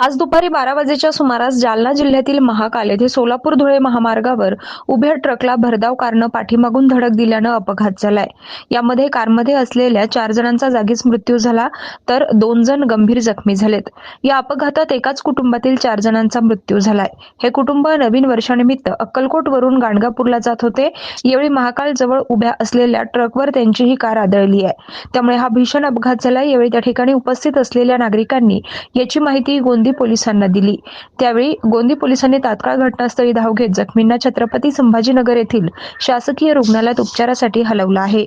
आज दुपारी बारा वाजेच्या सुमारास जालना जिल्ह्यातील महाकाल येथे सोलापूर धुळे महामार्गावर उभ्या ट्रकला भरधाव कारनं पाठीमागून धडक दिल्यानं अपघात झालाय. यामध्ये कारमध्ये असलेल्या चार जणांचा जागीच मृत्यू झाला तर दोन जण गंभीर जखमी झालेत. या अपघातात एकाच कुटुंबातील चार जणांचा मृत्यू झालाय. हे कुटुंब नवीन वर्षानिमित्त अक्कलकोट वरून गाणगापूरला जात होते. यावेळी महाकाल जवळ उभ्या असलेल्या ट्रकवर त्यांची ही कार आदळली आहे. त्यामुळे हा भीषण अपघात झाला यावेळी त्या ठिकाणी उपस्थित असलेल्या नागरिकांनी याची माहिती गोंदी पोलिसांना दिली. त्यावेळी गोंदी पोलिसांनी तात्काळ घटनास्थळी धाव घेत जखमींना छत्रपती संभाजीनगर येथील शासकीय रुग्णालयात उपचारासाठी हलवलं आहे.